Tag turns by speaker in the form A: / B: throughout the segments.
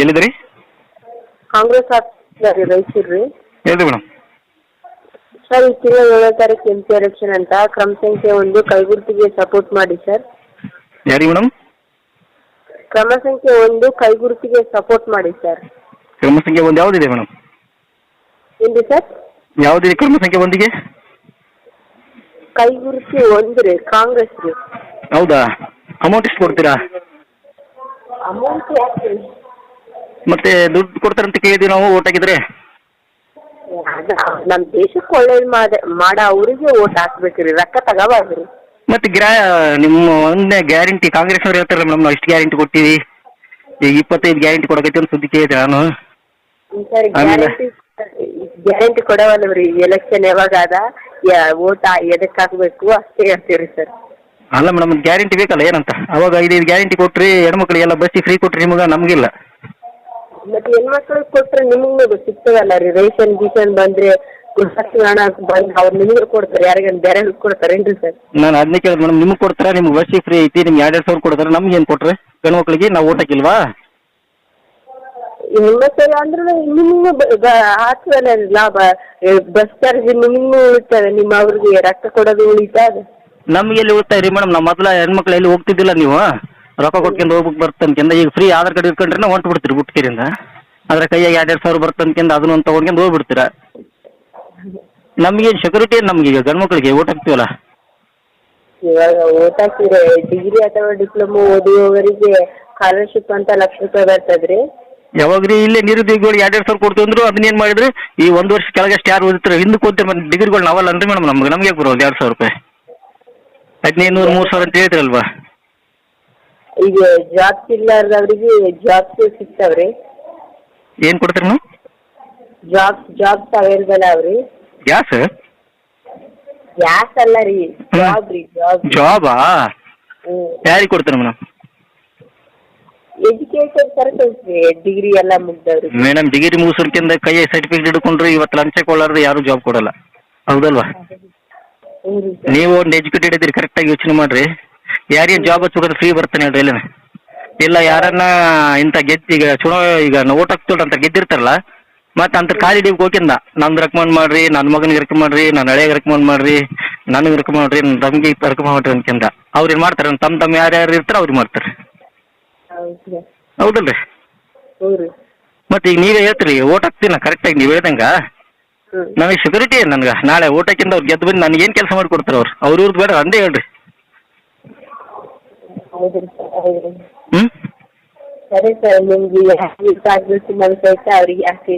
A: ಎಲ್ಲಿದ್ರಿ
B: ಕಾಂಗ್ರೆಸ್ ರಾಯಚೂರು ರೀ
A: ಹೇಳ್ರಿ madam?
B: Sir ಈ ತಿಂಗಳ ಏಳನೇ ತಾರೀಕು ಎಂ ಪಿ ಎಲೆಕ್ಷನ್ ಅಂತ ಕ್ರಮ ಸಂಖ್ಯೆ ಒಂದು ಕೈಗುರುತಿಗೆ ಸಪೋರ್ಟ್ ಮಾಡಿ ಸರ್.
A: ಯಾರಿಗೆ ಮೇಡಮ್?
B: ಕ್ರಮ ಸಂಖ್ಯೆ ಒಂದು ಕೈಗುರುತಿಗೆ ಸಪೋರ್ಟ್ ಮಾಡಿ ಸರ್.
A: ಕ್ರಮ ಸಂಖ್ಯೆ ಒಂದು ಯಾವುದಿದೆ ಮೇಡಮ್?
B: ಏನ್ರಿ ಸರ್?
A: ಯಾವುದಿದೆ ಕ್ರಮ ಸಂಖ್ಯೆ ಒಂದಿಗೆ?
B: ಕೈಗುರುತಿ ಒಂದು ರೀ ಕಾಂಗ್ರೆಸ್ ರೀ.
A: ಹೌದಾ? ಅಮೌಂಟ್ ಎಷ್ಟು ಕೊಡ್ತೀರಾ?
B: ಅಮೌಂಟ್ ಯಾಕೆ?
A: ಮತ್ತೆ ದುಡ್ಡು ಕೊಡ್ತಾರಂತ ಕೇಳಿದ್ವಿ ನಾವು ಓಟ್ ಹಾಕಿದ್ರೆ?
B: ನಮ್ ದೇಶಕ್ಕೆ ಒಳ್ಳೇದು ಮಾಡ ಮಾಡ ಅವರಿಗೆ ಓಟ್ ಹಾಕ್ಬೇಕ್ರಿ. ರೊಕ್ಕ ತಗೋಬಾರ್ದ್ರಿ.
A: ಮತ್ತೆ ಗ್ರಾ ನಿಮ್ಮ ಒಂದೇ ಗ್ಯಾರಂಟಿ ಕಾಂಗ್ರೆಸ್ ಅವ್ರು ಹೇಳ್ತಾರಲ್ಲ ಮೇಡಮ್ ನಾವು ಇಷ್ಟು ಗ್ಯಾರಂಟಿ ಕೊಟ್ಟಿವಿ ಈಗ ಇಪ್ಪತ್ತೈದು ಗ್ಯಾರಂಟಿ ಕೊಡಕೈತಿ ಅಂತ ಸುದ್ದಿ ಕೇಳಿದೆ ನಾನು.
B: ಸರ್
A: ಆಮೇಲೆ?
B: ಗ್ಯಾರಂಟಿ ಗ್ಯಾರಂಟಿ ಕೊಡವಲ್ಲವ್ರಿ ಎಲೆಕ್ಷನ್ ಯಾವಾಗ ಅದ? ಓಟ್ ಎದಕ್ಕೆ ಹಾಕ್ಬೇಕು? ಅಷ್ಟೇ ಹೇಳ್ತೀವ್ರಿ ಸರ್.
A: ಅಲ್ಲ ಮೇಡಮ್ ಗ್ಯಾರಂಟಿ ಬೇಕಲ್ಲ ಏನಂತ? ಅವಾಗ ಐದೈದು ಗ್ಯಾರಂಟಿ ಕೊಟ್ರಿ ಹೆಣ್ಮಕ್ಳಿಗೆಲ್ಲ ಬಸ್ಸಿಗೆ ಫ್ರೀ ಕೊಟ್ರಿ ನಿಮಗೆ ನಮಗಿಲ್ಲ.
B: ಮತ್ತೆ ಹೆಣ್ಮಕ್ಳಿಗೆ ಕೊಟ್ರೆ ನಿಮಗೂ ಸಿಗ್ತದಲ್ಲ ರೀ ರೇಷನ್ ಗೀಷನ್ ಬಂದ್ರೆ ಗೃಹಲಕ್ಷ್ಮಿ ಹಣ ಬಂದು ಅವ್ರು ನಿಮಗೆ ಕೊಡ್ತಾರೆ ಯಾರಿಗಾನ ಬೇರೆ ಕೊಡ್ತಾರೇನ್ರಿ ಸರ್?
A: ನಾನು ಅದನ್ನೇ ಕೇಳಿದ್ ಮೇಡಮ್ ನಿಮ್ಗೆ ಕೊಡ್ತಾರಾ ನಿಮ್ಗೆ ಬಸ್ಸಿಗೆ ಫ್ರೀ ಐತಿ ನಿಮ್ಗೆ ಎರಡು ಸಾವಿರ ಕೊಡ್ತಾರೆ ನಮ್ಗೆ ಏನು ಕೊಟ್ರೆ? ಗಂಡ್ಮಕ್ಳಿಗೆ ನಾವು ಓಟ್ ಹಾಕಿಲ್ವಾ
B: ಹೆಣ್ಮಕ್ಳಿಗೆ ಅಂದ್ರೆ ನಿಮಗೂ ಹಾಕ್ತದಲ್ಲ ರೀ ಲಾಭ. ಬಸ್ ಚಾರ್ಜ್ ನಿಮಗೂ ಉಳಿತದೆ ನಿಮ್ಮ ಅವ್ರಿಗೆ ರೊಕ್ಕ ಕೊಡೋದು ಉಳಿತದೆ.
A: ನಮ್ಗೆ ಎಲ್ಲಿ ಉಳಿತಾಯ ರೀ ಮೇಡಮ್ ನಮ್ಮ ಮೊದಲ ಹೆಣ್ಮಕ್ಳು ಎಲ್ಲಿ ಹೋಗ್ತಿದ್ದಿಲ್ಲ ನೀವು? ರೊಕ್ಕ ಕೊಟ್ಕೊಂಡು ಹೋಗ್ಬೇಕು ಬರ್ತಂತ ಈಗ ಫ್ರೀ ಆಧಾರ್ ಕಾರ್ಡ್ ಇಟ್ಕೊಂಡ್ರೆ ಹೊಂಟು ಬಿಡ್ತೀರಿ ಬುಟ್ಕಿರಿಂದ ಅದ್ರ ಕೈಯಾಗ ಎರಡು ಎರಡು ಸಾವಿರ ಬರ್ತಂತ ಅದನ್ನ ಒಂದು ತೊಗೊಂಡ್ಕೊಂಡು ಹೋಗ್ಬಿಡ್ತೀರ? ನಮ್ಗೆ ಸೆಕ್ಯೂರಿಟಿ ನಮ್ಗೆ ಈಗ ಗಂಡ್ಮಕ್ಳಿಗೆ ಓಟ್ ಹಾಕ್ತೀವಲ್ಲ?
B: ಇವಾಗ ಡಿಗ್ರಿ ಅಥವಾ ಡಿಪ್ಲೊಮಾ ಓದುವವರಿಗೆ ಸ್ಕಾಲರ್ಶಿಪ್ ಅಂತ ಲಕ್ಷ ರೂಪಾಯಿ ಬರ್ತದ್ರಿ.
A: ಯಾವಾಗ ರೀ ಇಲ್ಲೇ ನಿರುದ್ಯೋಗಿಗಳು ಎರಡು ಎರಡು ಸಾವಿರ ಕೊಡ್ತೀವಿ ಅಂದ್ರು ಅದನ್ನೇನು ಮಾಡಿದ್ರಿ? ಈ ಒಂದು ವರ್ಷ ಕೆಳಗಷ್ಟು ಯಾರು ಓದಿರ್ತಾರೆ. ಹಿಂದಕ್ಕೆ ಓದ್ತಾರೆ ಮತ್ತೆ ಡಿಗ್ರಿಗಳು ನಾವಲ್ಲ ಅಂದ್ರೆ ಮೇಡಮ್ ನಮ್ಗೆ ನಮಗೆ ಬರೋದು? ಎರಡು ಸಾವಿರ ರೂಪಾಯಿ. ಹದಿನೈದು ನೂರು ಮೂರು ಸಾವಿರ ಅಂತ ಹೇಳ್ತಿರಲ್ವಾ?
B: ಈಗ ಜಾಬ್ ಇಲ್ಲಾರ್ದವ್ರಿಗೆ ಜಾಬ್ಸ್ ಸಿಗ್ತಾವ್ರಿ.
A: ಏನು ಕೊಡ್ತೀರಿ ಮೇಡಮ್?
B: ಜಾಬ್ ಜಾಬ್ಸ್ ಅವೈಲೇಬಲ್ ಅವ್ರಿ.
A: ಗ್ಯಾಸ್?
B: ಗ್ಯಾಸ್ ಅಲ್ಲ ರೀ ಜಾಬ್ ರೀ ಜಾಬ್
A: ಜಾಬಾ ಯಾರಿಗೆ ಕೊಡ್ತೀರಿ ಮೇಡಮ್?
B: ಎಜುಕೇಶನ್ ಆಗಿ ಡಿಗ್ರಿ ಎಲ್ಲ ಮುಗ್ದವ್ರಿ.
A: ಮೇಡಮ್ ಡಿಗ್ರಿ ಮುಗಿಸೋರ್ಕಿಂದ ಕೈ ಸರ್ಟಿಫಿಕೇಟ್ ಹಿಡ್ಕೊಂಡ್ರೆ ಇವತ್ತು ಲಂಚ ಕೊಡಲಾರ್ದು ಯಾರು ಜಾಬ್ ಕೊಡಲ್ಲ. ಹೌದಲ್ವಾ?
B: ಹ್ಞೂ ರೀ ಸರ್.
A: ನೀವು ಒಂದು ಎಜುಕೇಟೆಡ್ ಇದ್ದೀರಿ ಕರೆಕ್ಟಾಗಿ ಯೋಚನೆ ಮಾಡ್ರಿ. ಯಾರಿಗೆ ಜಾಬ್ ಹಚ್ಚೋದ್ರೆ ಫ್ರೀ ಬರ್ತಾನೆ ಹೇಳ್ರಿ ಇಲ್ಲ ಇಲ್ಲ ಯಾರನ್ನ ಇಂಥ ಗೆದ್ದು ಈಗ ಚುನಾ ಈಗ ಓಟ್ ಹಾಕ್ತೋಳ್ರಿ ಅಂತ ಗೆದ್ದಿರ್ತಾರಲ್ಲ ಮತ್ತೆ ಅಂತ ಖಾಲಿ ಡಿಬ್ಗೆ ಹೋಗಿಂದ. ನಮ್ದು ರೆಕಮೆಂಡ್ ಮಾಡ್ರಿ ನನ್ನ ಮಗನಿಗೆ ರೆಕಮೆಂಡ್ ಮಾಡ್ರಿ ನನ್ನ ಹಳೆಗೆ ರೆಕಮೆಂಡ್ ಮಾಡ್ರಿ ನನಗೆ ರೆಕಮೆಂಡ್ ಮಾಡ್ರಿ ನನ್ನ ತಮ್ಗೆ ರೆಕಮೆಂಡ್ ಮಾಡ್ರಿ ಅನ್ಕಿಂದ ಅವ್ರು ಏನು ಮಾಡ್ತಾರೆ? ತಮ್ಮ ತಮ್ಮ ಯಾರ್ಯಾರು ಇರ್ತಾರೆ ಅವ್ರಿಗೆ ಮಾಡ್ತಾರೆ? ಹೌದಲ್ರಿ? ಮತ್ತೆ ಈಗ ನೀವೇ ಹೇಳ್ತೀರಿ ಓಟ್ ಹಾಕ್ತೀನ ಕರೆಕ್ಟಾಗಿ ನೀವು ಹೇಳ್ದಂಗ? ನನಗೆ ಸೆಕ್ಯೂರಿಟಿ ನನಗೆ? ನಾಳೆ ಹಾಕಿಂದ ಅವ್ರು ಗೆದ್ದು ಬಂದು ನನಗೆ ಏನು ಕೆಲಸ ಮಾಡಿ ಕೊಡ್ತಾರೆ ಅವ್ರು? ಅವ್ರ ಇವ್ರದ್ದು ಬೇಡ ಅಂದೇ ಹೇಳ್ರಿ.
B: ಹೌದು ಸರ್ ಹೌದು.
A: ಹ್ಞೂ
B: ಸರಿ ಸರ್ ನಿಮ್ಗೆ ಯಾರಿಗೆ ಆಗ್ಬೇಕು ಅವ್ರಿಗೆ ಹಾಕಿ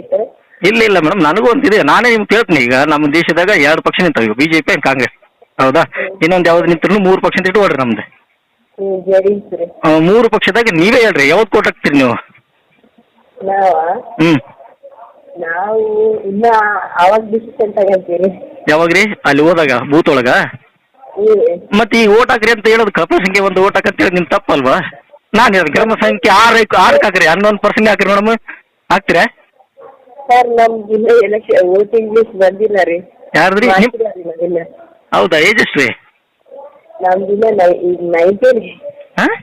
A: ಇಲ್ಲ ಇಲ್ಲ ಮೇಡಮ್ ನನಗೂ ಒಂದಿದೆ ನಾನೇ ನಿಮ್ಗೆ ಕೇಳ್ತೀನಿ. ಈಗ ನಮ್ಮ ದೇಶದಾಗ ಎರಡು ಪಕ್ಷ ನಿಂತಾವ. ಈಗ ಜೆ ಪಿ ಕಾಂಗ್ರೆಸ್ ಹೌದಾ? ಇನ್ನೊಂದು ಯಾವ್ದು ನಿಂತ್ರು ಮೂರು ಪಕ್ಷ ಅಂತ ಇಟ್ಕೊಳ್ರಿ ನಮ್ದು.
B: ಹ್ಞೂ ಜಡಿ ರೀ
A: ಆ, ಮೂರು ಪಕ್ಷದಾಗ ನೀವೇ ಹೇಳ್ರಿ. ಯಾವ್ದು ಕೊಟ್ಟು ಹಾಕ್ತೀರಿ ನೀವು?
B: ನಾವ?
A: ಹ್ಞೂ
B: ನಾವು ಇನ್ನ ಅವಾಗ
A: ಯಾವಾಗ ರೀ ಅಲ್ಲಿ ಹೋದಾಗ ಬೂತ್ ಒಳಗ? ಮತ್ತೆ ಈ ಓಟ್ ಹಾಕ್ರಿ ಅಂತ ಹೇಳೋದು ಕ್ರಮ ಸಂಖ್ಯೆ ಒಂದು ಓಟ್ ಹಾಕಂತ ಹೇಳಿ ನಿಮ್ ತಪ್ಪಲ್ವಾ? ನಾನು ಹೇಳೋದು ಗ್ರಾಮ ಸಂಖ್ಯೆ ಆರು ಆರಕ್ಕೆ ಹಾಕ್ರಿ ಹನ್ನೊಂದು ಪರ್ಸೆಂಟ್ ಹಾಕ್ರಿ ಮೇಡಮ್ ಹಾಕ್ತೀರಾ?
B: ಸರ್ ನಮ್ಗೆ ಇನ್ನ ಎಲೆಕ್ಷನ್ ವೋಟಿಂಗ್ ಲಿಸ್ಟ್ ಬಂದಿಲ್ಲ ರೀ.
A: ಯಾರ್ದ್ರಿ? ನಿಮ್ ಹೌದಾ ಏಜ್ ಎಷ್ಟು ರೀ?
B: ನಮ್ದಿನ್ನ ನೈ ಈಗ ನೈಂಟಿ ರೀ.
A: ಹಾಂ?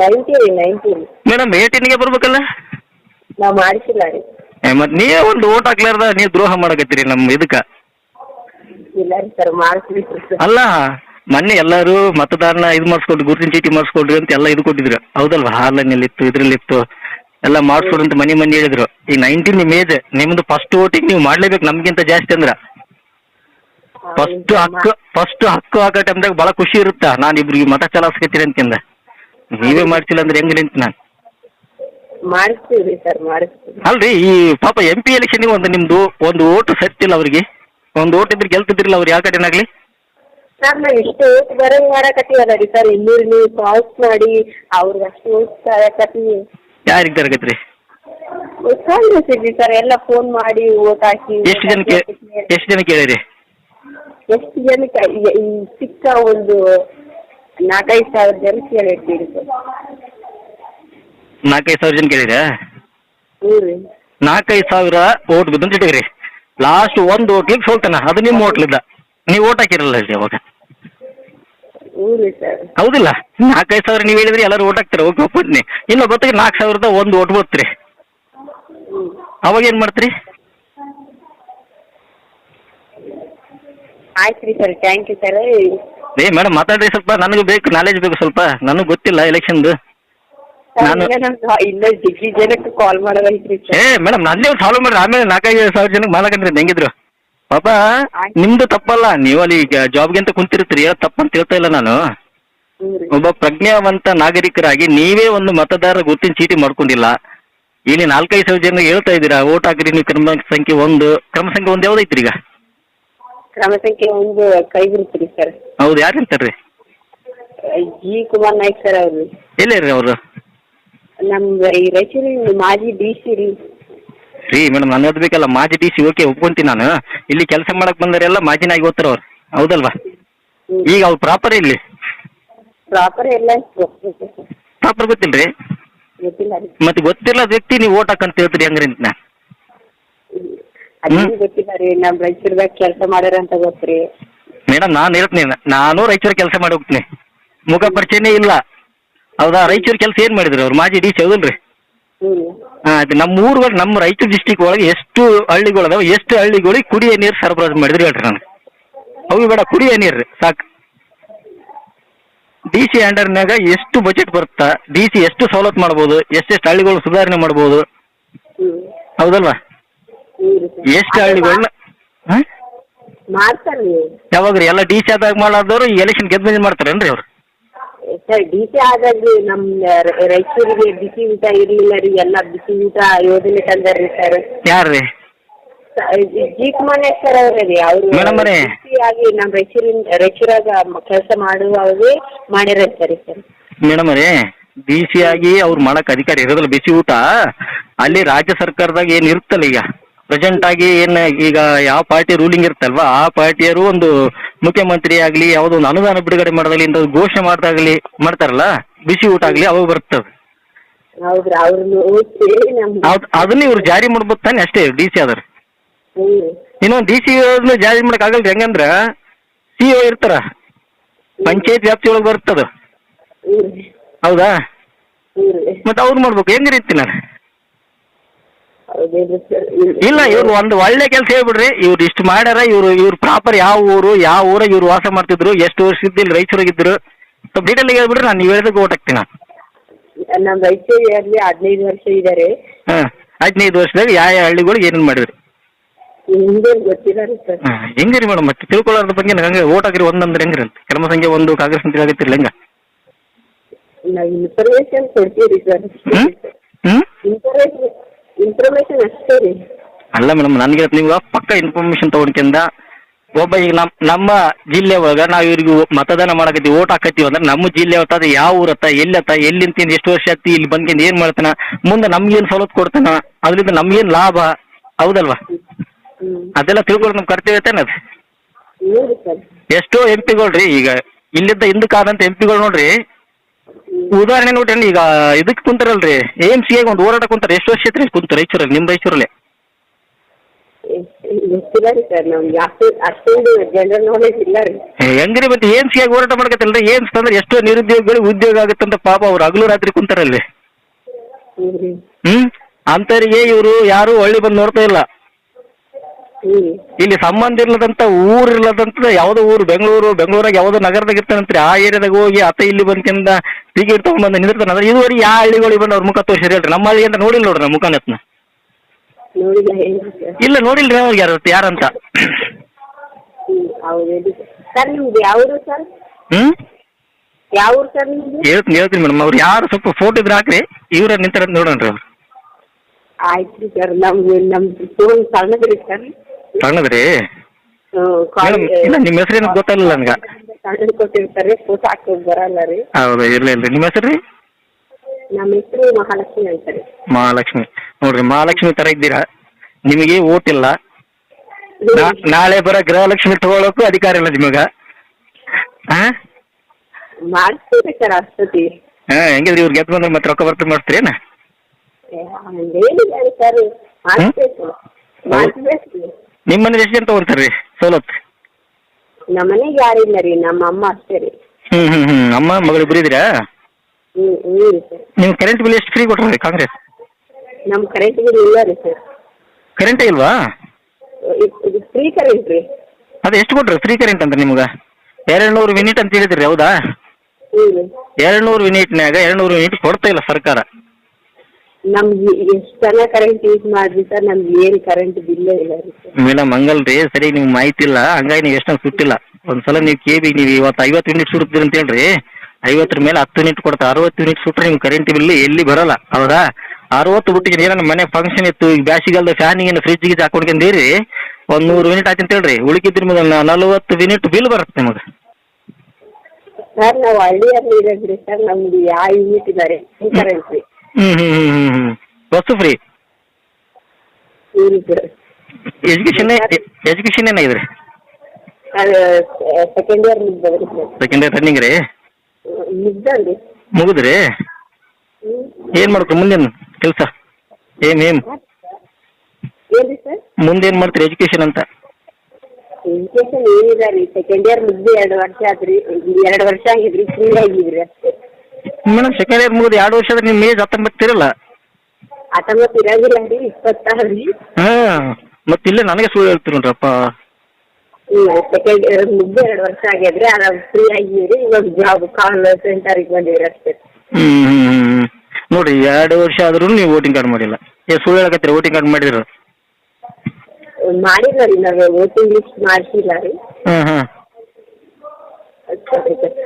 B: ನೈಂಟಿ ರೀ ನೈಂಟಿ ರೀ.
A: ಮೇಡಮ್ ಏಟೀನ್ಗೆ ಬರ್ಬೇಕಲ್ಲ?
B: ನಾವು ಮಾಡಿಸಿಲ್ಲ ರೀ.
A: ಏ, ಮತ್ ನೀವೇ ಒಂದು ಓಟ್ ಹಾಕ್ಲಾರ್ದ ನೀವು ದ್ರೋಹ ಮಾಡಕತ್ತೀರಿ ನಮ್ಮ ಇದಕ್ಕ
B: ಇಲ್ಲ ರೀ ಸರ್ ಮಾಡಿಸ್ಬೇಕು ಸರ್
A: ಅಲ್ಲ ಮೊನ್ನೆ ಎಲ್ಲರೂ ಮತದಾರನ ಇದು ಮಾಡಿಸ್ಕೊಡ್ರಿ ಗುರುತಿನ ಚೀಟಿ ಮಾಡಿಸ್ಕೊಡ್ರಿ ಅಂತ ಎಲ್ಲ ಇದು ಕೊಟ್ಟಿದ್ರು. ಹೌದಲ್ವಾ? ಆನ್ಲೈನ್ ಇತ್ತು ಇದ್ರಲ್ಲಿತ್ತು ಎಲ್ಲ ಮಾಡಿಸ್ಕೊಡ್ರಿ ಅಂತ ಮನೆ ಮಂದಿ ಹೇಳಿದ್ರು. ಈ ನೈನ್ಟೀನ್ ಏಜ್ ನಿಮ್ದು ಫಸ್ಟ್ ವೋಟಿಂಗ್ ನೀವು ಮಾಡ್ಲೇಬೇಕು ನಮ್ಗಿಂತ ಜಾಸ್ತಿ ಅಂದ್ರ. ಫಸ್ಟ್ ಹಕ್ಕು ಫಸ್ಟ್ ಹಕ್ಕು ಹಾಕೋ ಟೈಮ್ದಾಗ ಬಹಳ ಖುಷಿ ಇರುತ್ತಾ? ನಾನು ಇಬ್ರಿಗೆ ಮತ ಚಲಾಯಿಸ್ಕೊತೀನಿ ಅಂತಿಂದ ನೀವೇ ಮಾಡ್ತಿಲ್ಲ ಅಂದ್ರೆ ಹೆಂಗ್ ನಿಂತ ನಾನು.
B: ಮಾಡಿಸ್ತೀವಿ ಸರ್ ಮಾಡಿಸ್ತೀವಿ
A: ಅಲ್ರಿ ಈ ಪಾಪ ಎಂ ಪಿ ಎಲೆಕ್ಷನ್ಗೆ ಒಂದು ನಿಮ್ದು ಒಂದು ಓಟು ಸತ್ತಿಲ್ಲ ಅವರಿಗೆ. ಒಂದು ಓಟ್ ಇದ್ರೆ ಗೆಲ್ತಿದ್ರಲ್ಲ ಅವ್ರು ಯಾವ ಕಡೆನಾಗ್ಲಿ
B: ಸರ್ ನಾವು ಇಷ್ಟು ಓಟ್ ಬರಂಗ್ ಮಾಡಕತ್ತೀವಲ್ಲ ರೀ ಸರ್ ಇನ್ನೂರು ನೀವು ಕಾಲ್ಸ್ ಮಾಡಿ ಅವ್ರಿಗೆ ಅಷ್ಟು ಓಟ್ ತರಕತ್ತೀವಿ
A: ಯಾರಿಗೆ ತರಗತ್ರಿ?
B: ಇದ್ವಿ ಸರ್ ಎಲ್ಲ ಫೋನ್ ಮಾಡಿ ಓಟ್ ಹಾಕಿ.
A: ಎಷ್ಟು ಜನಕ್ಕೆ ಎಷ್ಟು ಜನ ಕೇಳಿರಿ?
B: ಎಷ್ಟು ಜನಕ್ಕೆ ಈ- ಈ ಚಿಕ್ಕ ಒಂದು ನಾಲ್ಕೈದು ಸಾವಿರ ಜನ ಕೇಳಿರ್ತೀವಿ ಸರ್.
A: ನಾಲ್ಕೈದು ಸಾವಿರ ಜನ ಕೇಳಿರಾ?
B: ಹ್ಞೂ ರೀ.
A: ನಾಲ್ಕೈದು ಸಾವಿರ ಓಟ್ ಬಿದ್ದು ಅಂತ ಇಟ್ಕೊರಿ ಲಾಸ್ಟ್ ಒಂದು ಹೋಟ್ಲಿಗೆ ಸೋಲ್ತಾನ. ಅದು ನಿಮ್ಮ ಓಟ್ಲಿದ್ದ ನೀವು ಓಟ್ ಹಾಕಿರಲ್ಲ ಹೇಳಿ ಅವಾಗ.
B: ಸರ್
A: ಹೌದಿಲ್ಲ? ನಾಲ್ಕೈದು ಸಾವಿರ ನೀವು ಹೇಳಿದ್ರೆ ಎಲ್ಲರೂ ಓಟ್ ಹಾಕ್ತಾರೆ. ಓಕೆ ಒಪ್ಪಿದ್ನಿ ಇನ್ನು ಗೊತ್ತಿಗೆ ನಾಲ್ಕು ಸಾವಿರದ ಒಂದು ಓಟ್ ಬರ್ತೀರಿ ಅವಾಗ ಏನು ಮಾಡ್ತೀರಿ?
B: ಆಯ್ತು ರೀ ಸರ್ ಥ್ಯಾಂಕ್ ಯು ಸರ್
A: ಏ ಮೇಡಮ್ ಮಾತಾಡ್ರಿ ಸ್ವಲ್ಪ. ನನಗೆ ಬೇಕು ನಾಲೆಜ್ ಬೇಕು ಸ್ವಲ್ಪ. ನನಗೆ ಗೊತ್ತಿಲ್ಲ ಎಲೆಕ್ಷನ್ದು ನಾನು-
B: ಇಲ್ಲ ಡಿಗ್ರಿ ಜನಕ್ಕೆ ಕಾಲ್ ಮಾಡೋದೈತ್ರಿ
A: ಏ
B: ಮೇಡಮ್
A: ಮೇಡಮ್ ನನ್ನೇ ಸಾಲ್ವ್ ಮಾಡ್ರಿ ಆಮೇಲೆ ನಾಲ್ಕೈದು ಸಾವಿರ ಜನಕ್ಕೆ ಮಾಲಾಕಂಡ್ರಿ ಹೆಂಗಿದ್ರು ಪಾಪ ನಿಮ್ದು ತಪ್ಪಲ್ಲ ನೀವು ಅಲ್ಲಿ ಜಾಬ್ಗೆ ಅಂತ ಕುಂತಿರ್ತೀರಿ ತಪ್ಪಂತ ಹೇಳ್ತಾ ಇಲ್ಲ ನಾನು. ಒಬ್ಬ ಪ್ರಜ್ಞಾವಂತ ನಾಗರಿಕರಾಗಿ ನೀವೇ ಒಂದು ಮತದಾರರ ಗುರುತಿನ ಚೀಟಿ ಮಾಡ್ಕೊಂಡಿಲ್ಲ. ಇಲ್ಲಿ ನಾಲ್ಕೈದು ಸಾವಿರ ಜನ ಹೇಳ್ತಾ ಇದ್ದೀರಾ ಓಟ್ ಹಾಕ್ರಿ ನೀವು ಕ್ರಮ ಸಂಖ್ಯೆ ಒಂದು. ಕ್ರಮ ಸಂಖ್ಯೆ ಒಂದು ಯಾವ್ದೈತ್ರಿ ಈಗ?
B: ಕ್ರಮ ಸಂಖ್ಯೆ ಒಂದು ಕೈ ಸರ್.
A: ಹೌದು ಯಾರು ಹೇಳ್ತಾರ್ರಿ
B: ಜಿ ಕುಮಾರ್ ನಾಯ್ಕ್ ಸರ್ ಅವರು.
A: ಎಲ್ಲೇ ಅವರು?
B: ನಮ್ಮ ಈ ಮಾಜಿ ಡಿ ಸಿ ರೀ.
A: ರೀ ಮೇಡಮ್ ನಾನು ಓದ್ಬೇಕಲ್ಲ ಬೇಕಲ್ಲ ಮಾಜಿ ಡಿ ಸಿ ಓಕೆ ಒಪ್ಕೊಂತೀನಿ ನಾನು. ಇಲ್ಲಿ ಕೆಲಸ ಮಾಡಕ್ ಬಂದವರೆಲ್ಲ ಮಾಜಿನಾಗಿ ಓದ್ತಾರ ಅವ್ರು. ಹೌದಲ್ವಾ? ಈಗ ಅವ್ರು ಪ್ರಾಪರ್ ಇಲ್ಲಿ
B: ಪ್ರಾಪರ್ ಎಲ್ಲ
A: ಪ್ರಾಪರ್ ಗೊತ್ತಿಲ್ರಿ?
B: ಗೊತ್ತಿಲ್ಲ ರೀ.
A: ಮತ್ತೆ ಗೊತ್ತಿಲ್ಲ ವ್ಯಕ್ತಿ ನೀವು ಓಟ್ ಹಾಕಂತ ಹೇಳ್ತೀರಿ ಹಂಗ್ರಿ ಅಂತ? ನಾ
B: ಅದೇನು ಗೊತ್ತಿಲ್ಲ ರೀ ನಮ್ಮ ರಾಯಚೂರ್ದಾಗ ಕೆಲಸ ಮಾಡ್ಯಾರ ಅಂತ ಗೊತ್ತ್ರಿ
A: ಮೇಡಮ್ ನಾನು ಹೇಳ್ತೀನಿ ನಾನು ರಾಯಚೂರು ಕೆಲಸ ಮಾಡಿ ಹೋಗ್ತೀನಿ. ಮುಖ ಪರಿಚಯನೇ ಇಲ್ಲ. ಹೌದಾ? ರಾಯಚೂರು ಕೆಲಸ ಏನು ಮಾಡಿದ್ರಿ ಅವ್ರು? ಮಾಜಿ ಡಿ ಸಿ ಹೌದಲ್ರಿ? ಹಾಂ ಅದು ನಮ್ಮ ಊರುಗಳು ನಮ್ಮ ರಾಯಚೂರು ಡಿಸ್ಟಿಕ್ ಒಳಗೆ ಎಷ್ಟು ಹಳ್ಳಿಗಳು ಅದಾವ ಎಷ್ಟು ಹಳ್ಳಿಗಳಿಗೆ ಕುಡಿಯೋ ನೀರು ಸರಬರಾಜು ಮಾಡಿದ್ರಿ ಹೇಳ್ರಿ ನಾನು. ಅವು ಬೇಡ ಕುಡಿಯೋ ನೀರು ರೀ ಸಾಕು. ಡಿ ಸಿ ಅಂಡರ್ನಾಗ ಎಷ್ಟು ಬಜೆಟ್ ಬರುತ್ತಾ? ಡಿ ಸಿ ಎಷ್ಟು ಸವಲತ್ತು ಮಾಡ್ಬೋದು? ಎಷ್ಟೆಷ್ಟು ಹಳ್ಳಿಗಳು ಸುಧಾರಣೆ ಮಾಡ್ಬೋದು? ಹೌದಲ್ವಾ?
B: ಹ್ಞೂ ರೀ ಸರ್.
A: ಎಷ್ಟು ಹಳ್ಳಿಗಳನ್ನ ಹಾಂ?
B: ಮಾಡ್ತಾರೆ ರೀ
A: ಯಾವಾಗ ರೀ ಎಲ್ಲ ಡಿ ಸಿ ಆದಾಗ ಮಾಡೋದವ್ರು ಈ ಎಲೆಕ್ಷನ್ ಗೆದ್ದು ಮಾಡ್ತಾರೇನ್ರಿ ಅವ್ರು?
B: ಸರ್ ಡಿ ಸಿ ಆದಾಗ್ಲಿ ನಮ್ಮ ರಾಯಚೂರಿಗೆ ಬಿಸಿ ಊಟ ಇರ್ಲಿಲ್ಲ ರೀ ಎಲ್ಲ ಬಿಸಿ ಊಟ ಯೋಜನೆ ತಂದಾರ್ರಿ ಸರ್
A: ಯಾರ್ರಿ? ರೀ
B: ಜಿ ಕುಮಾರ್ ನಾಯ್ಕ್ ಸರ್ ಅವ್ರೆ ರೀ ಅವರು
A: Madam ಅವರೇ.
B: ಆಗಿ ನಮ್ಮ ರಾಯಚೂರಿನ ರಾಯಚೂರಾಗ ಕೆಲಸ ಮಾಡುವಾಗೇ ಮಾಡ್ಯಾರ ಸರಿ ಸರ್
A: ಮೇಡಮ್ ರೀ ಡಿ ಸಿ ಆಗಿ ಅವ್ರು ಮಾಡಕ್ ಅಧಿಕಾರ ಇರೋದಿಲ್ಲ ಬಿಸಿ ಊಟ ಅಲ್ಲಿ ರಾಜ್ಯ ಸರ್ಕಾರದಾಗ ಏನ್ ಇರುತ್ತಲ್ಲ ಈಗ? ಪ್ರೆಸೆಂಟ್ ಆಗಿ ಏನ್ ಈಗ ಯಾವ ಪಾರ್ಟಿ ರೂಲಿಂಗ್ ಇರುತ್ತಲ್ವಾ ಆ ಪಾರ್ಟಿಯರು ಒಂದು ಮುಖ್ಯಮಂತ್ರಿ ಆಗ್ಲಿ ಯಾವುದೋ ಒಂದು ಅನುದಾನ ಬಿಡುಗಡೆ ಮಾಡೋದಾಗ್ಲಿ ಇಂಥ ಘೋಷಣೆ ಮಾಡ್ದಾಗ್ಲಿ ಮಾಡ್ತಾರಲ್ಲ ಬಿಸಿ ಊಟ ಆಗ್ಲಿ ಅವಾಗ ಬರ್ತದೆ
B: ಹೌದ್ರಿ ಅವ್ರನ್ನ ಓದಿಸಿ ನಮ್ಗೆ.
A: ಅದ್ ಅದನ್ನ ಇವ್ರು ಜಾರಿ ಮಾಡ್ಬೋದು ತಾನೆ ಅಷ್ಟೇ ಡಿ ಸಿ ಆದ್ರೆ ಇನ್ನೊಂದು ಡಿ ಸಿ ಜಾರಿ ಮಾಡಕ್ ಆಗಲ್ರಿ ಹೆಂಗಂದ್ರ ಸಿ ಒ ಇರ್ತಾರ ಪಂಚಾಯತ್ ವ್ಯಾಪ್ತಿ ಒಳಗ್ ಬರ್ತದ.
B: ಹ್ಞೂ
A: ಹೌದಾ? ಮತ್ತೆ ಅವ್ರು ಮಾಡ್ಬೇಕು ಹೆಂಗ್ ರೀತಿ ನಾನು? ಇಲ್ಲ ಇವ್ರು ಒಂದು ಒಳ್ಳೆ ಕೆಲಸ ಹೇಳ್ಬಿಡ್ರಿ. ಇವ್ರು ಇಷ್ಟು ಮಾಡ್ಯಾರ ಇವ್ರು ಇವ್ರು ಪ್ರಾಪರ್ ಯಾವ ಊರು ಯಾವ ಊರಾಗ ಇವ್ರು ವಾಸ ಮಾಡ್ತಿದ್ರು ಎಷ್ಟು ವರ್ಷ ಇದ್ದಿಲ್ಲ ರಾಯಚೂರಾಗಿದ್ರು ಸ್ವಲ್ಪ ಡೀಟೇಲ್ ಹೇಳ್ಬಿಡ್ರಿ ನಾನು ನೀವು ಹೇಳಿದಕ್ಕೆ ಓಟ್ ಹಾಕ್ತೀನಿ ನಾನು.
B: ನಮ್ಮ ಹದಿನೈದು ವರ್ಷ ಇದ್ದಾರೆ
A: ಹಾಂ ಹದಿನೈದು ವರ್ಷದಾಗ ಯಾವ ಯಾವ ಹಳ್ಳಿಗಳಿಗೆ ಏನೇನು ಮಾಡಿದ್ರಿ?
B: ಗೊತ್ತಿಲ್ಲ ರೀ ಸರ್.
A: ಹಾಂ ರೀ ಮೇಡಮ್ ಮತ್ತೆ ತಿಳ್ಕೊಳ್ಳೋದ್ರ ಬಗ್ಗೆ ನಂಗೆ ಹಂಗೆ ಓಟ್ ಹಾಕ್ರಿ ಒಂದಂದ್ರೆ ಹೆಂಗ್ರಿ ಅಂತ. ಕ್ರಮ ಸಂಖ್ಯೆ ಒಂದು ಕಾಂಗ್ರೆಸ್ ಅಂತ ಆಗತ್ತಿಲ್ಲ ಹೆಂಗ?
B: ನಾವು ಇನ್ಫಾರ್ಮೇಶನ್ ಕೊಡ್ತೀರಿ ಸರ್.
A: ಹ್ಞೂ ಹ್ಞೂ
B: ಇನ್ಫಾರ್ಮೇಶನ್ ಇನ್ಫಾರ್ಮೇಶನ್ ಅಷ್ಟೇ ರೀ.
A: ಅಲ್ಲ ಮೇಡಮ್ ನನಗೆ ನೀವು ಪಕ್ಕ ಇನ್ಫಾರ್ಮೇಶನ್ ತೊಗೊಂಡ್ಕಿಂದ ಒಬ್ಬ ಈಗ ನಮ್ಮ ನಮ್ಮ ಜಿಲ್ಲೆ ಒಳಗೆ ನಾವು ಇವ್ರಿಗೂ ಮತದಾನ ಮಾಡಕತ್ತೀವಿ ಓಟ್ ಹಾಕತ್ತೀವಿ ಅಂದ್ರೆ ನಮ್ಮ ಜಿಲ್ಲೆ ಹೊತ್ತ ಯಾವ ಊರತ್ತ ಎಲ್ಲತ್ತ ಎಲ್ಲಿಂತ ಎಷ್ಟು ವರ್ಷ ಆಗ್ತಿ ಇಲ್ಲಿ ಬಂದ್ಕೊಂಡು ಏನು ಮಾಡ್ತಾನ ಮುಂದೆ ನಮ್ಗೇನು ಸವಲತ್ತು ಕೊಡ್ತಾನ ಅದರಿಂದ ನಮ್ಗೇನು ಲಾಭ ಹೌದಲ್ವಾ? ಅದೆಲ್ಲ ತಿಳ್ಕೊಳ್ಳೋದು ನಮ್ ಕರ್ತವ್ಯ ತಾನೆ ಅದು. ಎಷ್ಟೋ ಎಂ ಪಿಗಳು ರೀ ಈಗ ಇಲ್ಲಿದ್ದ ಹಿಂದಕ್ಕಾದಂತ ಎಂ ಪಿಗಳು ನೋಡ್ರಿ ಉದಾಹರಣೆ ನೋಡ್ರಿ ಈಗ ಇದಕ್ಕೆ ಕುಂತಾರಲ್ರಿ ಎಂ ಸಿ ಒಂದು ಹೋರಾಟ ಕುಂತಾರೆ ಎಷ್ಟು ವರ್ಷ ಐತ್ರಿ ಕುಂತ ರಾಯಚೂರಲ್ಲಿ? ನಿಮ್ಮ ರೈಚೂರಲ್ಲಿ
B: ಗೊತ್ತಿಲ್ಲ ರೀ ಸರ್ ನಮ್ಗೆ ಅಷ್ಟು ಅಷ್ಟೊಂದು ಜನರಲ್ ನಾಲೆಜ್ ಇಲ್ಲ ರೀ.
A: ಹೆಂಗ್ರಿ ಮತ್ತೆ ಏನ್ ಆಗಿ ಹೋರಾಟ ಮಾಡಕತ್ತಲ್ರಿ ಏನ್ ಅಂದ್ರೆ ಎಷ್ಟೋ ನಿರುದ್ಯೋಗಿಗಳು ಉದ್ಯೋಗ ಆಗುತ್ತಂತ ಪಾಪ ಅವ್ರು ಹಗಲು ರಾತ್ರಿ ಕುಂತಾರಲ್ಲಿ.
B: ಹ್ಞೂ ರೀ
A: ಹ್ಮ್? ಅಂತವರಿಗೆ ಇವರು ಯಾರು ಒಳ್ಳೆ ಬಂದು ನೋಡ್ತಾ ಇಲ್ಲ. ಇಲ್ಲಿ ಸಂಬಂಧ ಇಲ್ಲದಂತ ಊರ್ ಇಲ್ಲದಂತ ಯಾವ್ದೋ ಊರು ಬೆಂಗಳೂರು ಬೆಂಗಳೂರಾಗ ಯಾವ್ದೋ ನಗರದಾಗ ಇರ್ತಾನಂತ್ರಿ. ಆ ಏರಿಯಾದಾಗ ಹೋಗಿ ಆತ ಇಲ್ಲಿ ಬಂದ್ಕಿಂದ ಟಿಕೆಟ್ ತಗೊಂಡ್ಬಂದು ನಿಂದಿರ್ತಾನ. ಅಂದ್ರೆ ಇದುವರೆಗೆ ಯಾವ ಹಳ್ಳಿಗಳಿಗೆ ಬಂದು ಅವ್ರ ಮುಖ ತೋರಿಸಿರಿ ಹೇಳ್ರಿ. ನಮ್ಮ ಹಳ್ಳಿ ಅಂತ ನೋಡಿಲ್ಲ ನೋಡ್ರಿ ನಮ್ಮ ಮುಖನತ್ನ
B: ನೋಡಿಲ್ಲ ಸರ್.
A: ಇಲ್ಲ ನೋಡಿಲ್ರಿ ಅವ್ರಿಗೆ ಯಾರು ಯಾರಂತ.
B: ಸರ್. ನಿಮ್ದು ಯಾವ ಊರು ಸರ್?
A: ಹ್ಮ್
B: ಯಾವ ಊರು ಸರ್ ನಿಮ್ದು?
A: ಹೇಳ್ತೀನಿ ಹೇಳ್ತೀನಿ ಮೇಡಮ್. ಅವ್ರು ಯಾರು ಸ್ವಲ್ಪ ಫೋಟೋ ಇದ್ರೆ ಹಾಕ್ರಿ. ಇವ್ರ ನಿಂತಾರ ನೋಡೋಣ್ರಿ ಅವ್ರು.
B: ಆಯ್ತು ರೀ ಸರ್ ನಮ್ಗೆ ನಮ್ದು ಫೋನ್ ಸಣ್ಣದ್ರಿ ಸರ್.
A: ಹೆಸರು ಇಲ್ಲ ನಿಮ್ಮ ಹೆಸರೇನು ಗೊತ್ತಾಗಲಿಲ್ಲ ನನಗೆ.
B: ಸಣ್ಣದು ಕೊಟ್ಟಿರ್ತಾರೆ ಫೋಟೋ ಬರಲ್ಲ ರೀ.
A: ಹೌದಾ ಇರ್ಲಿ ಇಲ್ರಿ ನಿಮ್ಮ ಹೆಸರು ರೀ?
B: ನಮ್ಮ ಹೆಸರು ಮಹಾಲಕ್ಷ್ಮಿ
A: ನೋಡ್ರಿ ಮಹಾಲಕ್ಷ್ಮಿ ತರ ಇದ್ದೀರಾ? ನಿಮಗೆ ಓಟ್ ಇಲ್ಲ. ನಾ- ನಾಳೆ ಬರೋ ಗೃಹಲಕ್ಷ್ಮಿ ತಗೊಳಕ್ಕೂ ಅಧಿಕಾರ ಇಲ್ಲ ನಿಮಗ. ಹಾ
B: ಮಾಡ್ತೀವಿ ಸರ್ ಅಷ್ಟೊತ್ತಿ
A: ಹಾ ಹೆಂಗಿದ್ರಿ ಇವ್ರು ಗೆದ್ದು ಬಂದ್ರೆ ಮತ್ತೆ ರೊಕ್ಕ ಬರ್ತೀವಿ ಮಾಡ್ತೀರೇನ
B: ಏನಿದ್ದಾರೆ ಸರ್
A: ನಿಮ್ಮ ಮನೇಲಿ ಎಷ್ಟು ಜನ ತಗೊಂತಾರ್ರಿ ಸವಲತ್ತು?
B: ನಮ್ಮ ಮನೆಗೆ ಯಾರಿಲ್ಲ ರೀ ನಮ್ಮ ಅಮ್ಮ ಅಷ್ಟೇ ರೀ.
A: ಹ್ಮ್ ಹ್ಮ್ ಹ್ಮ್. ಅಮ್ಮ ಮಗಳು ಇಬ್ಬರು ಇದ್ದೀರಾ?
B: ಹ್ಞೂ ಹ್ಞೂ ರೀ ಸರ್.
A: ನೀವು ಕರೆಂಟ್ ಬಿಲ್ ಎಷ್ಟು ಫ್ರೀ ಕೊಟ್ರಿ ಕಾಂಗ್ರೆಸ್?
B: ನಮ್ಮ ಕರೆಂಟ್ ಬಿಲ್ ಇಲ್ಲ ರೀ ಸರ್.
A: ಕರೆಂಟೇ ಇಲ್ವಾ?
B: ಇದು ಫ್ರೀ ಕರೆಂಟ್ ರೀ.
A: ಅದು ಎಷ್ಟು ಕೊಟ್ರಿ ಫ್ರೀ ಕರೆಂಟ್ ಅಂತ ನಿಮ್ಗೆ? ಎರಡು ನೂರು ಯೂನಿಟ್ ಅಂತ ಹೇಳಿದ್ರಿ ಹೌದಾ?
B: ಹ್ಞೂ ರೀ.
A: ಎರಡು ನೂರು ಯೂನಿಟ್ನ್ಯಾಗ ಎರಡು ನೂರು ಯೂನಿಟ್ ಕೊಡ್ತಾ ಇಲ್ಲ ಸರ್ಕಾರ.
B: ನಮ್ಗೆ ಎಷ್ಟು ಜನ ಕರೆಂಟ್ ಯೂಸ್ ಮಾಡ್ರಿ ಸರ್ ನಮ್ಗೆ ಏನು ಕರೆಂಟ್ ಬಿಲ್ ಇಲ್ಲ ರೀ ಸರ್
A: ಮೇಡಮ್ ಹಂಗಲ್ರಿ ಸರಿ ನಿಮ್ಗೆ ಮಾಹಿತಿ ಇಲ್ಲ ಹಂಗಾಗಿ ನೀವು ಎಷ್ಟೊಂದು ಸುಟ್ಟಿಲ್ಲ ಒಂದ್ಸಲ ನೀವು ಕೆ ಬಿ ನೀವು ಇವತ್ತು ಐವತ್ತು ಯೂನಿಟ್ ಸುಡ್ತೀರಿ ಅಂತ ಹೇಳ್ರಿ. ಐವತ್ತರ ಮೇಲೆ ಹತ್ತು ಯೂನಿಟ್ ಕೊಡ್ತಾ ಅರವತ್ತು ಯೂನಿಟ್ ಸುಟ್ರೆ ನಿಮ್ಗೆ ಕರೆಂಟ್ ಬಿಲ್ ಎಲ್ಲಿ ಬರಲ್ಲ. ಹೌದಾ? ಅರವತ್ತು ಬಿಟ್ಟಿಗೆ ಏನೋ ಮನೆ ಫಂಕ್ಷನ್ ಇತ್ತು. ಈಗ ಬ್ಯಾಸಿಗಲ್ದ ಫ್ಯಾನಿಗೆ ಫ್ರಿಜ್ ಗೀಜ್ ಹಾಕೊಂಡ್ಕೊಂಡಿರಿ ಒಂದು ನೂರು ಯೂನಿಟ್ ಆಯ್ತು ಅಂತ ಹೇಳ್ರಿ. ಉಳಿಕಿದ್ರೆ ನಿಮಗೆ ನಲವತ್ತು ಯೂನಿಟ್ ಬಿಲ್ ಬರುತ್ತೆ ನಿಮಗೆ.
B: ಸರ್ ನಾವು ಹಳ್ಳಿಯಲ್ಲಿ ಇರೋದ್ರಿ ಸರ್ ನಮ್ಗೆ ಯಾವ ಯೂನಿಟ್ ಇದಾರೆ ಕರೆಂಟ್ ರೀ
A: ಹ್ಞೂ ಹ್ಮ್ ಹ್ಮ್ ಹ್ಮ್ ಹ್ಮ್. Bus free
B: education education sir ಇದ್ರಿ? ಸೆಕೆಂಡ್ ಇಯರ್ ಮುಗ್ದದ್ರಿ ಸರ್
A: ಸೆಕೆಂಡ್ ಇಯರ್ ರನ್ನಿಂಗ್ ರೀ?
B: ಮುಗ್ದಲ್ರಿ.
A: ಮುಗಿದ್ರಿ? ಏನ್ ಮಾಡ್ಕೊ ಮುಂದೇನು ಕೆಲಸ? ಏನ್ ಏನ್?
B: ಏನ್ರಿ ಸರ್
A: ಮುಂದೇನ್ ಮಾಡ್ತೀರಿ ಎಜುಕೇಶನ್ ಅಂತ?
B: ಎಜುಕೇಶನ್ ಏನಿಲ್ಲ ರೀ. ಸೆಕೆಂಡ್ ಇಯರ್ ಮುಗ್ದು ಎರಡು ವರ್ಷ ಆದ್ರಿ ಎರಡು ವರ್ಷ ಆಗಿದ್ರಿ ಫ್ರೀ ಆಗಿದ್ರಿ ಅಷ್ಟೇ.
A: ಮೇಡಮ್ ಸೆಕೆಂಡ್ ಇಯರ್ ಮುಗಿದು ಎರಡು ವರ್ಷದ ನಿಮ್ಮ ಏಜ್ ಹತ್ತೊಂಬತ್ತಿರಲ್ಲ
B: ಹತ್ತೊಂಬತ್ತು ಇರಂಗಿಲ್ಲ ರೀ ಇಪ್ಪತ್ತಾರು. ರೀ
A: ಹಾಂ ಮತ್ತೆ ಇಲ್ಲೇ ನನಗೆ ಸುಳ್ಳು ಹೇಳ್ತೀರ
B: ಸೆಕೆಂಡ್ ಇಯರ್ ಮುಗ್ದು ಎರಡು ವರ್ಷ ಆಗ್ಯದ್ರಿ ಆರಾಮ್ ಫ್ರೀ ಆಗಿರಿ ಇವಾಗ ಜಾಬ್ ಕಾಲ್ ಸೆಂಟರ್ಗೆ ಬಂದಿವ್ರಿ ಅಷ್ಟೇ.
A: ಹ್ಮ್ ಹ್ಮ್ ಹ್ಞೂ ನೋಡಿರಿ ಎರಡು ವರ್ಷ ಆದ್ರೂ ನೀವು ವೋಟಿಂಗ್ ಕಾರ್ಡ್ ಮಾಡಿಲ್ಲ. ಏ ಸುಳ್ಳು ಹೇಳಕತ್ತೀರಿ? ವೋಟಿಂಗ್ ಕಾರ್ಡ್ ಮಾಡಿದ್ರು?
B: ಮಾಡಿಲ್ಲ ರೀ ನಾವು ವೋಟಿಂಗ್ ಲಿಸ್ಟ್ ಮಾಡಿಸಿಲ್ಲ ರೀ.
A: ಹ್ಮ್ ಹಾಂ
B: ಅಷ್ಟೇ ಸರ್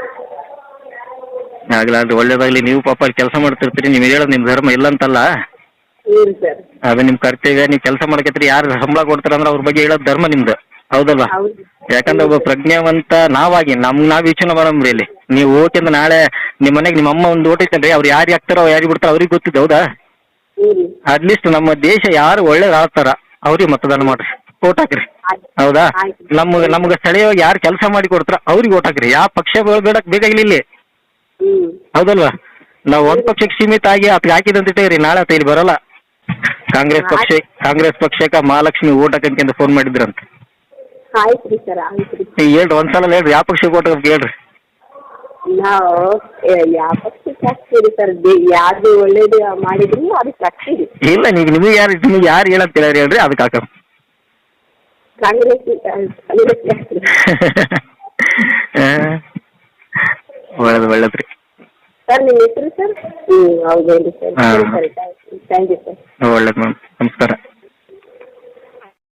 A: ಆಗಲ್ಲ ಒಳ್ಳೇದಾಗ್ಲಿ. ನೀವು ಪಾಪ ಅಲ್ಲಿ ಕೆಲಸ ಮಾಡ್ತಿರ್ತೀರಿ ನೀವು ಹೇಳೋದು ನಿಮ್ ಧರ್ಮ ಇಲ್ಲ ಅಂತಲ್ಲ?
B: ಹ್ಞೂ ರೀ ಸರ್.
A: ಅದು ನಿಮ್ಮ ಕರ್ತವ್ಯ ನೀವು ಕೆಲಸ ಮಾಡಕತ್ತೀರಿ ಯಾರು ಸಂಬಳ ಕೊಡ್ತಾರ ಅಂದ್ರೆ ಅವ್ರ ಬಗ್ಗೆ ಹೇಳೋದು ಧರ್ಮ ನಿಮ್ದು. ಹೌದಲ್ಲ
B: ಹೌದು.
A: ಯಾಕಂದ್ರೆ ಒಬ್ಬ ಪ್ರಜ್ಞಾವಂತ ನಾವಾಗಿ ನಮ್ ನಾವ್ ಯೋಚನೆ ಮಾಡಮ್ರಿ ಇಲ್ಲಿ. ನೀವು ಓಕೆ ನಾಳೆ ನಿಮ್ಮ ಮನೆಗೆ ನಿಮ್ಮ ಅಮ್ಮ ಒಂದು ಓಟ್ ಐತಲ್ರಿ ಅವ್ರು ಯಾರು ಹಾಕ್ತಾರೋ ಯಾರಿಗೆ ಬಿಡ್ತಾರೋ ಅವ್ರಿಗೆ ಗೊತ್ತಿದೆ ಹೌದಾ?
B: ಹ್ಞೂ ರೀ
A: ಅಟ್ಲೀಸ್ಟ್ ನಮ್ಮ ದೇಶ ಯಾರು ಒಳ್ಳೇದ್ ಆಡ್ತಾರ ಅವ್ರಿಗೆ ಮತದಾನ ಮಾಡ್ರಿ. ಓಟ್ ಹಾಕ್ರಿ.
B: ಆಯ್ತು.
A: ಹೌದಾ?
B: ನಮ್ಗ
A: ನಮ್ಗ ನಮ್ಗೆ ಸ್ಥಳೀಯವಾಗಿ ಯಾರು ಕೆಲಸ ಮಾಡಿ ಕೊಡ್ತಾರ ಅವ್ರಿಗೆ ಓಟ್ ಹಾಕ್ರಿ. ಯಾವ ಪಕ್ಷ ಬೇಡಕ್ ಬೇಕಾಗಿಲ್ಲ ಇಲ್ಲಿ ಹೌದಲ್ವಾ? ನಾವು ಒಂದ್ ಪಕ್ಷಕ್ಕೆ ಸೀಮಿತ ಆಗಿ ಹಾಕಿದಂತ ಇಟ್ಟೇವ್ರಿ ನಾಳೆ ಆತ ಇಲ್ಲಿ ಬರಲ್ಲ. ಕಾಂಗ್ರೆಸ್ ಪಕ್ಷ ಕಾಂಗ್ರೆಸ್ ಪಕ್ಷಕ್ಕೆ ಮಹಾಲಕ್ಷ್ಮಿ ಓಟ್ ಫೋನ್ ಮಾಡಿದ್ರಂತ.
B: ಆಯ್ತು ರೀ ಸರ್ ಆಯ್ತು ರೀ
A: ಹೇಳ್ರಿ ಒಂದ್ಸಲ ಹೇಳ್ರಿ ಯಾವ ಪಕ್ಷಕ್ಕೆ ಓಟ್ ಹಾಕಂತ ಹೇಳ್ರಿ.
B: ನಾವು ಏ, ಯಾವ ಪಕ್ಷಕ್ಕೆ ಹಾಕ್ತೀರಿ ಸರ್? ಯಾವ್ದು ಒಳ್ಳೇದು ಮಾಡಿದ್ರು ಅದಕ್ಕೆ ಹಾಕ್ತೀರಿ.
A: ಇಲ್ಲ ನೀವು ನಿಮಗೆ ಯಾರು ನಿಮಗೆ ಯಾರು ಹೇಳಂತ ಹೇಳ್ರಿ ಹೇಳ್ರಿ ಅದಕ್ಕೆ ಹಾಕ
B: ಕಾಂಗ್ರೆಸ್ ಕಾಂಗ್ರೆಸ್ ಹಾಕ್ತೀರಿ
A: ಒಳ್ಳೇದು ಒಳ್ಳೇದ್ರಿ.
B: ಸರ್ ನಿಮ್ಮ ಹೆಸರು ಸರ್? ಹ್ಞೂ ಹೌದೇನು ಸರ್. ಸರಿ ಸರಿ. ಯು ಥ್ಯಾಂಕ್ ಯು ಸರ್
A: ಒಳ್ಳೇದು ಮ್ಯಾಮ್ ನಮಸ್ಕಾರ.